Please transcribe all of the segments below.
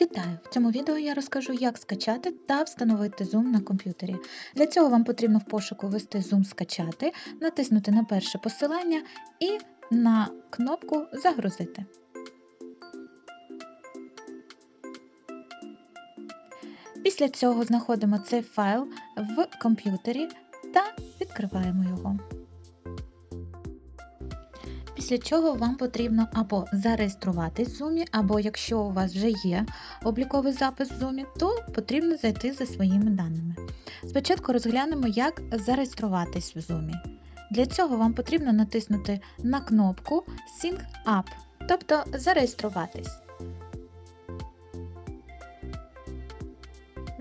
Вітаю! В цьому відео я розкажу, як скачати та встановити Zoom на комп'ютері. Для цього вам потрібно в пошуку ввести Zoom скачати, натиснути на перше посилання і на кнопку Загрузити. Після цього знаходимо цей файл в комп'ютері та відкриваємо його. Після чого вам потрібно або зареєструватись в Zoom, або якщо у вас вже є обліковий запис в Zoom, то потрібно зайти за своїми даними. Спочатку розглянемо, як зареєструватись в Zoom. Для цього вам потрібно натиснути на кнопку Sync Up, тобто зареєструватись.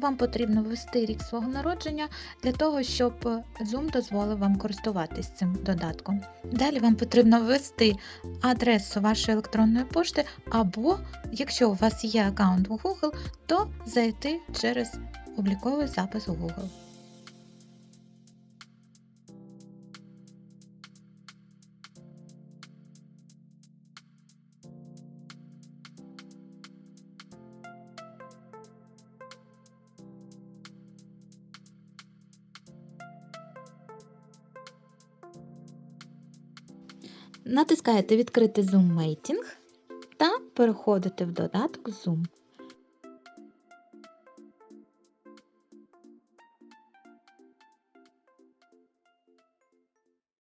Вам потрібно ввести рік свого народження для того, щоб Zoom дозволив вам користуватись цим додатком. Далі вам потрібно ввести адресу вашої електронної пошти, або, якщо у вас є аккаунт у Google, то зайти через обліковий запис у Google. Натискаєте Відкрити Meeting та переходите в додаток Zoom.